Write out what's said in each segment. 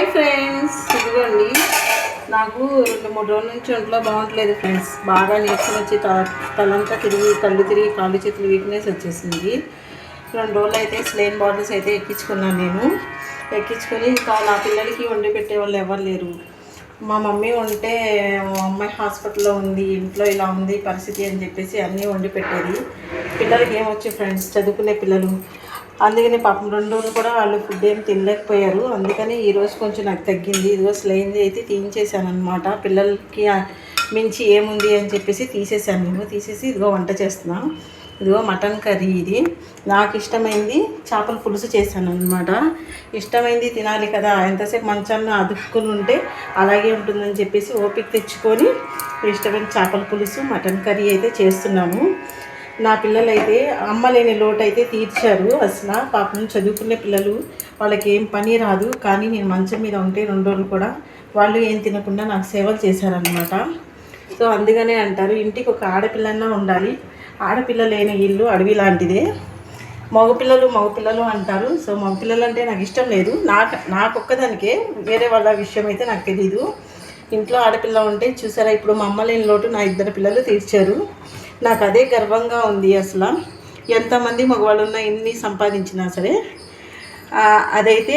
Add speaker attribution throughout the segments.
Speaker 1: Hi friends. ఇదిగోండి. నాకు రెండు మూడు రోజుల నుంచి ఒంట్లో బాగుంటలేదు ఫ్రెండ్స్. బాగా నీరసం వచ్చి త- తలంతా తిరిగి కళ్ళు తిరిగి కాళ్ళు చేతులు వీక్నెస్ వచ్చేసింది. రెండు రోజులు అయితే స్లెయిన్ బాటిల్స్ అయితే ఎక్కించుకున్నాను నేను. ఎక్కించుకొని ఇంకా నా పిల్లలకి వండి పెట్టే వాళ్ళు ఎవరు లేరు. మా మమ్మీ ఉంటే మా అమ్మాయి హాస్పిటల్లో ఉంది ఇంట్లో ఇలా ఉంది పరిస్థితి అని చెప్పేసి అన్నీ వండి పెట్టేది. పిల్లలకి ఏమొచ్చాయి ఫ్రెండ్స్? చదువుకునే పిల్లలు. అందుకని పాపం రెండు రోజులు కూడా వాళ్ళు ఫుడ్ ఏం తినలేకపోయారు. అందుకని ఈరోజు కొంచెం నాకు తగ్గింది. ఇదిగో స్లైన్ అయితే తీయించేసాను అనమాట పిల్లలకి మించి ఏముంది అని చెప్పేసి తీసేసాను నేను. తీసేసి ఇదిగో వంట చేస్తున్నాను ఇదిగో మటన్ కర్రీ ఇది. నాకు ఇష్టమైంది చేపల పులుసు చేశాను అనమాట ఇష్టమైంది తినాలి కదా. ఎంతసేపు మంచాన్ని అదుక్కుని ఉంటే అలాగే ఉంటుందని చెప్పేసి ఓపిక తెచ్చుకొని ఇష్టమైన చేపల పులుసు మటన్ కర్రీ అయితే చేస్తున్నాము. నా పిల్లలైతే అమ్మ లేని లోటు అయితే తీర్చారు అసలు. పాపం చదువుకునే పిల్లలు వాళ్ళకి ఏం పని రాదు. కానీ నేను మంచం మీద ఉంటే రెండు రోజులు కూడా వాళ్ళు ఏం తినకుండా నాకు సేవలు చేశారనమాట సో అందుకనే అంటారు ఇంటికి ఒక ఆడపిల్లన్నా ఉండాలి. ఆడపిల్ల లేని ఇల్లు అడవి లాంటిదే. మగపిల్లలు మగపిల్లలు అంటారు. సో మగపిల్లలు అంటే నాకు ఇష్టం లేదు. నాకు నాకు ఒక్కదానికే వేరే వాళ్ళ విషయం అయితే నాకు తెలీదు. ఇంట్లో ఆడపిల్ల ఉంటే చూసారా ఇప్పుడు మా అమ్మ లేని లోటు నా ఇద్దరు పిల్లలు తీర్చారు. నాకు అదే గర్వంగా ఉంది అసలు. ఎంతమంది మగవాళ్ళు ఉన్నా ఎన్ని సంపాదించినా సరే అదైతే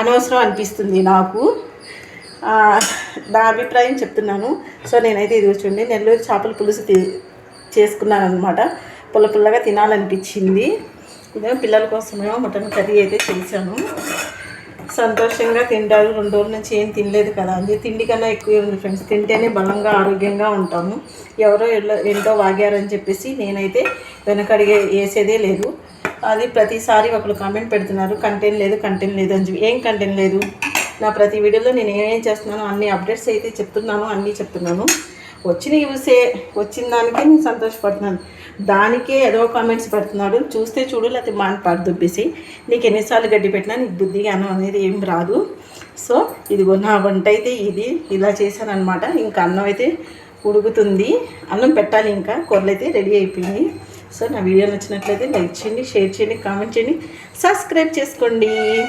Speaker 1: అనవసరం అనిపిస్తుంది నాకు. నా అభిప్రాయం చెప్తున్నాను. సో నేనైతే ఇది చూడండి నెల్లూరు చేపల పులుసు చేసుకున్నాను అనమాట పుల్ల పుల్లగా తినాలనిపించింది. ఇదే పిల్లల కోసమేమో మటన్ కర్రీ అయితే చేశాను. సంతోషంగా తింటారు. రెండు రోజుల నుంచి ఏం తినలేదు కదా. అని తిండి కన్నా ఎక్కువ ఉంది ఫ్రెండ్స్ తింటేనే బలంగా ఆరోగ్యంగా ఉంటాము. ఎవరో ఎల్లో ఏంటో వాగారని చెప్పేసి నేనైతే వెనకడిగే వేసేదే లేదు. అది ప్రతిసారి ఒకరు కామెంట్ పెడుతున్నారు. కంటెంట్ లేదు కంటెంట్ లేదు అని చెప్పి. ఏం కంటెంట్ లేదు? నా ప్రతి వీడియోలో నేను ఏమేం చేస్తున్నానో అన్ని అప్డేట్స్ అయితే చెప్తున్నాను అన్నీ చెప్తున్నాను. వచ్చిన యూసే వచ్చిన దానికే నేను సంతోషపడుతున్నాను. దానికే ఏదో కామెంట్స్ పెడుతున్నాడు. చూస్తే చూడు లేకపోతే మాని పాడు దుబ్బేసి నీకు ఎన్నిసార్లు గడ్డి పెట్టినా నీకు బుద్ధి జ్ఞానం అనేది ఏం రాదు. సో ఇదిగో నా వంట అయితే ఇది ఇలా చేశాను అనమాట ఇంకా అన్నం అయితే ఉడుకుతుంది. అన్నం పెట్టాలి ఇంకా కూరలు అయితే రెడీ అయిపోయింది సో నా వీడియో నచ్చినట్లయితే లైక్ చేయండి షేర్ చేయండి కామెంట్ చేయండి. సబ్స్క్రైబ్ చేసుకోండి.